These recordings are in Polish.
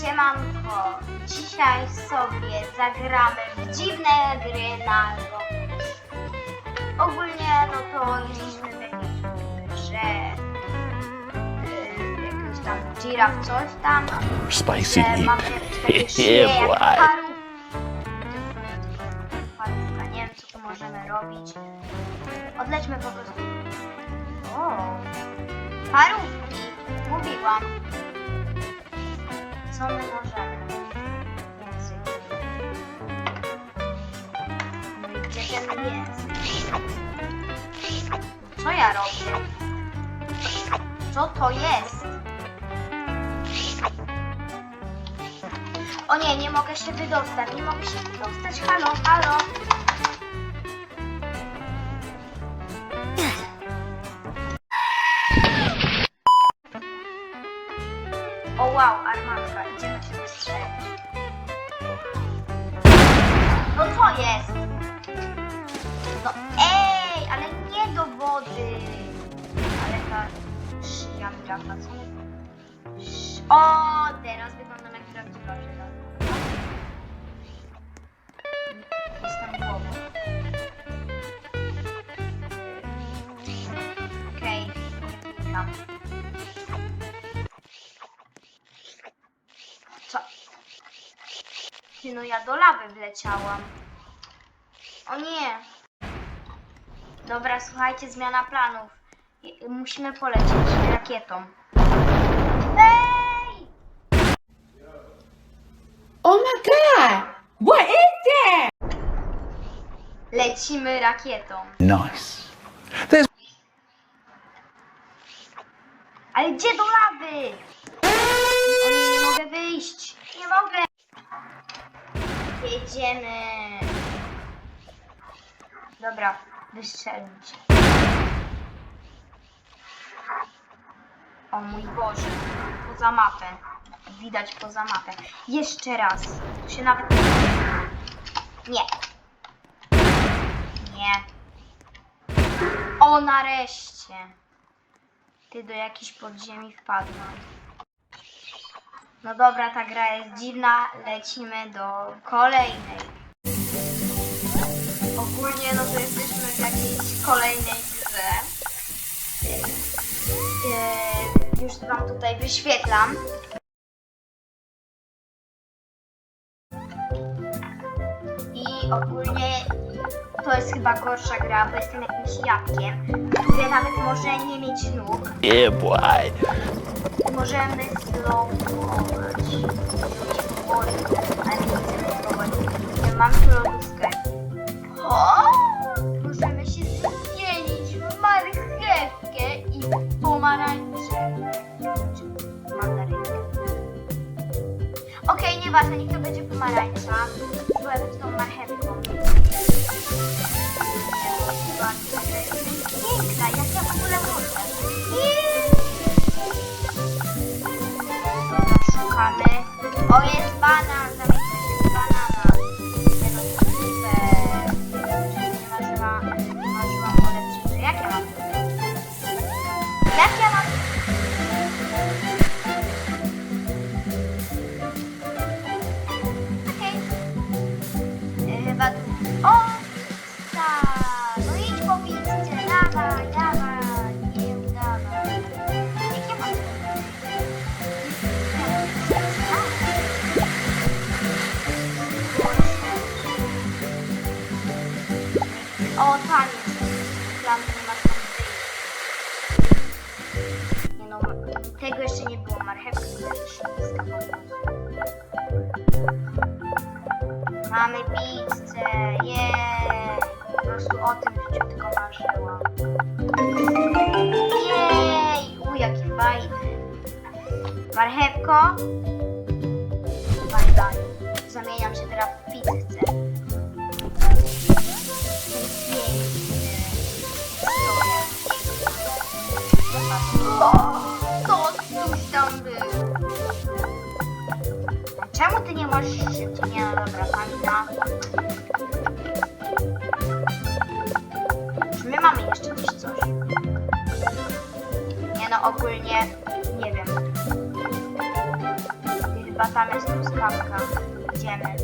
Siemanko, dzisiaj sobie zagramy w dziwne gry na Roblox. Ogólnie no to jesteśmy w jakiejś grze, yy, jakimś tam giraf coś tam, Spicy że mamy takie szyje jak parów. Parówka, nie wiem co tu możemy robić. Odlećmy po prostu. O, parówki, mówiłam. Co my możemy? Gdzie ten jest? Co ja robię? Co to jest? O nie, nie mogę się wydostać, nie mogę się wydostać. Halo, halo. Szyja grafa, co? Sz- O, teraz wyglądam jak prawdziwa żywa. Jestem głową. Okej, okay. tam. Co? Ty, no ja do lawy wleciałam. O nie. Dobra, słuchajcie, zmiana planów. Musimy polecieć rakietą. Ej! Oh my god! What is that? Lecimy rakietą. Nice. There's Ale gdzie do lawy? O nie, nie mogę wyjść. Nie mogę. Jedziemy. Dobra, wystrzelić. O mój Boże. Poza mapę. Widać poza mapę. Jeszcze raz. Tu się nawet... Nie. Nie. O, nareszcie. Ty do jakiejś podziemi wpadłam. No dobra, ta gra jest dziwna. Lecimy do kolejnej. Ogólnie no to jesteśmy w jakiejś kolejnej grze. Yy, już wam tutaj wyświetlam. I ogólnie to jest chyba gorsza gra, bo jestem jakimś jabłkiem, które nawet może nie mieć nóg. yeah, boy. Możemy slowować. Ale nie chcemy slowować. Mamy tu lodówkę. O! Nieważne, niech to będzie pomarańcza. Byłem z tą marchewką. Piękna, jak ja w ogóle chodzę. Szukamy. O, jest banan, Marchewko. Bye. Zamieniam się teraz w pizzę. O, to coś tam było. Czemu ty nie możesz szybciej? Nie, no dobra, Kamila. Czy my mamy jeszcze gdzieś coś? Nie no, ogólnie nie wiem. Chyba tam jest truskawka. Idziemy.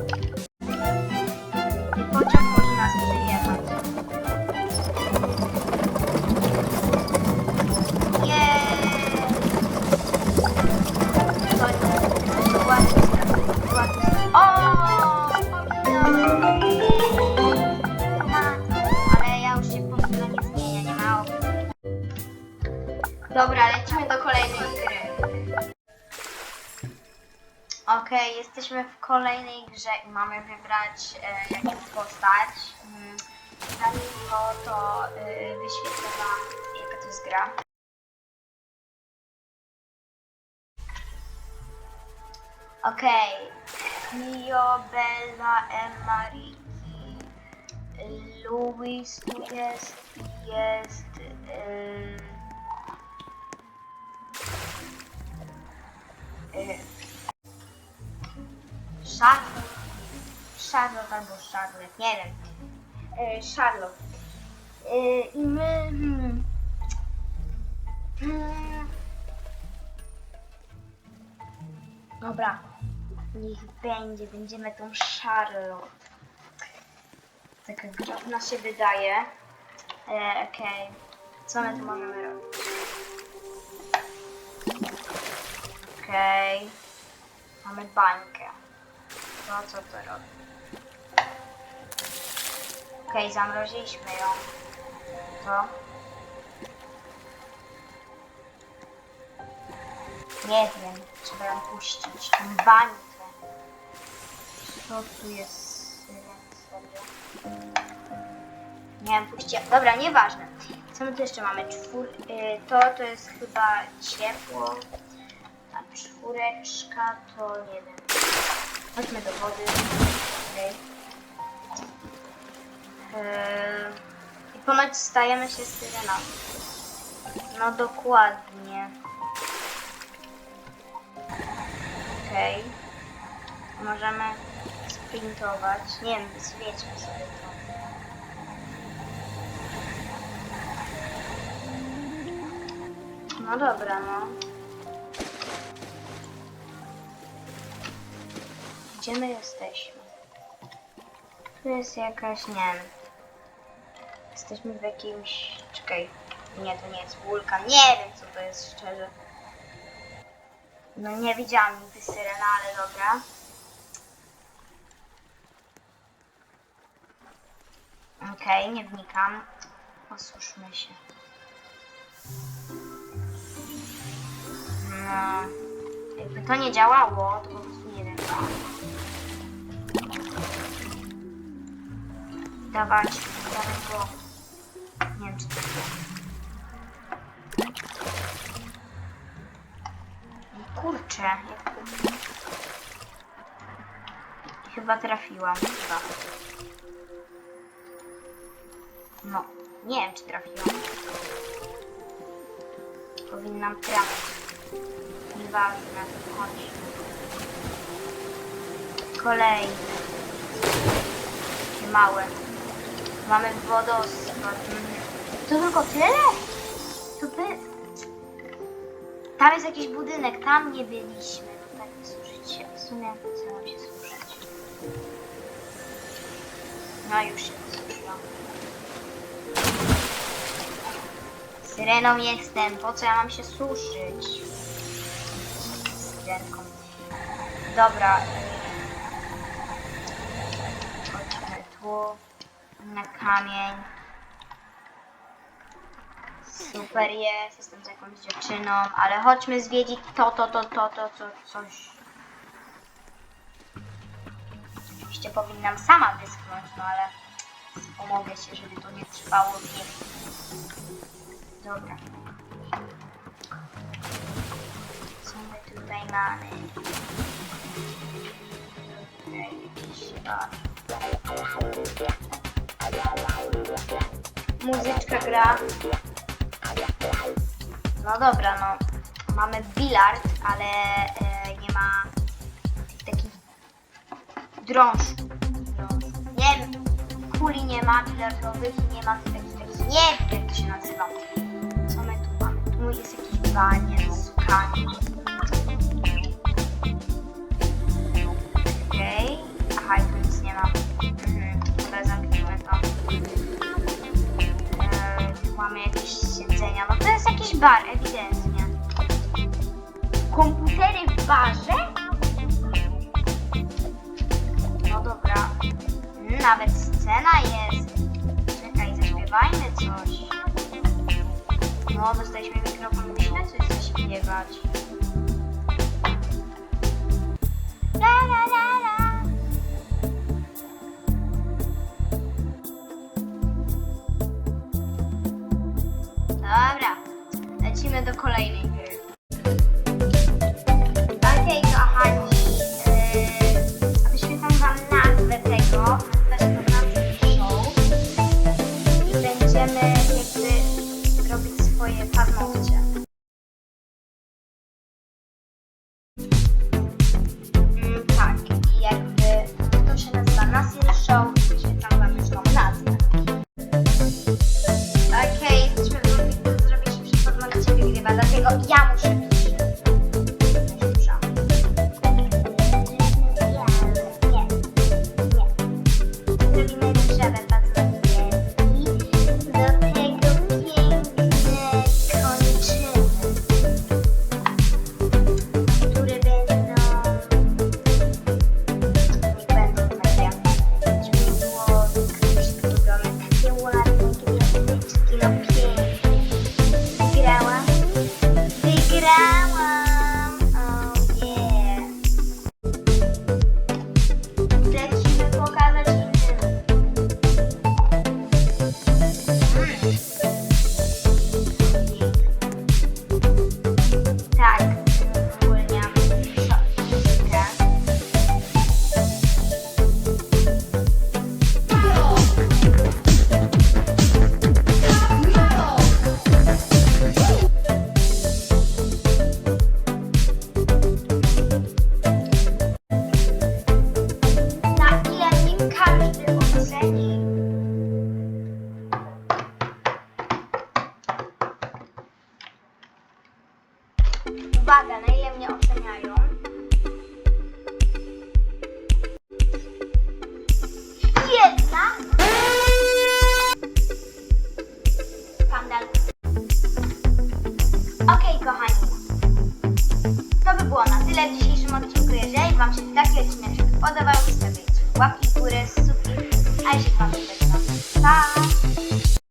Kolejnej grze i mamy wybrać e, postać. Mm, Zanim to, to e, wyświetlę wam jaka to jest gra. Okej. Mio, Bella, Emma, Ricky, Louis tu jest, jest... Yy, yy, Charlotte. Charlotte albo Charlotte, nie wiem. Yy, Charlotte. I my... Hmm, hmm, dobra. Niech będzie, będziemy tą Charlotte. Taka grafna się wydaje. E, Okej. Co my tu możemy robić? Okej. Mamy bańkę. To co to robi? Okej, zamroziliśmy ją. To. Nie wiem, trzeba ją puścić. Bańkę. Co tu jest? Nie wiem, puściłem. Dobra, nieważne. Co my tu jeszcze mamy? Czwór... y, to to jest chyba ciepło. A czwóreczka to nie wiem. Chodźmy do wody. Okej. Yy, I ponoć stajemy się syreną. No dokładnie. Okej. Możemy sprintować. Nie wiem, zwiedźmy sobie to. No dobra, no. Gdzie my jesteśmy? Tu jest jakaś, nie wiem. Jesteśmy w jakimś... Czekaj. Nie, to nie jest wulkan. Nie wiem, co to jest, szczerze. No nie widziałam nigdy syrena, ale dobra. Okej, nie wnikam. Posłuszmy się. No, jakby to nie działało, to po prostu nie wiem. Dawać, dawać go. Nie wiem, czy to jest. Kurczę, jak to... Chyba trafiłam, chyba. No, nie wiem, czy trafiłam. Powinnam trafić. Nieważne, chodź. Kolejny. Takie małe. Mamy wodospad. To tylko tyle? To by... Tam jest jakiś budynek, tam nie byliśmy. No tak się. W sumie chcę nam się suszyć. No już się posuszyłam. Syreną jestem, po co ja mam się suszyć? Syrenką. Dobra. Chodźmy tu. Na kamień. Super jest, jestem z jakąś dziewczyną, ale chodźmy zwiedzić to, to, to, to, to, co, coś. Oczywiście powinnam sama wyschnąć, no ale pomogę się, żeby to nie trwało wiecznie. Dobra. Co my tutaj mamy? Okej, jakiś. Muzyczka gra. No dobra, no. Mamy bilard, ale e, nie ma tych takich drążków. drążków. Nie wiem, kuli nie ma bilardowych i nie ma tych takich, takich, nie wiem jak to się nazywa. Co my tu mamy? Tu jest jakiś baniec, kamień. bar, ewidentnie. Komputery w barze? No dobra. Nawet scena jest. Czekaj, zaśpiewajmy coś. No, dostaliśmy mikrofon, myślę, coś zaśpiewać. kolejnej gry. Okej, kochani, e, yy, wyświetlam wam nazwę tego, nazwę to show będziemy jakby robić swoje paznokcie.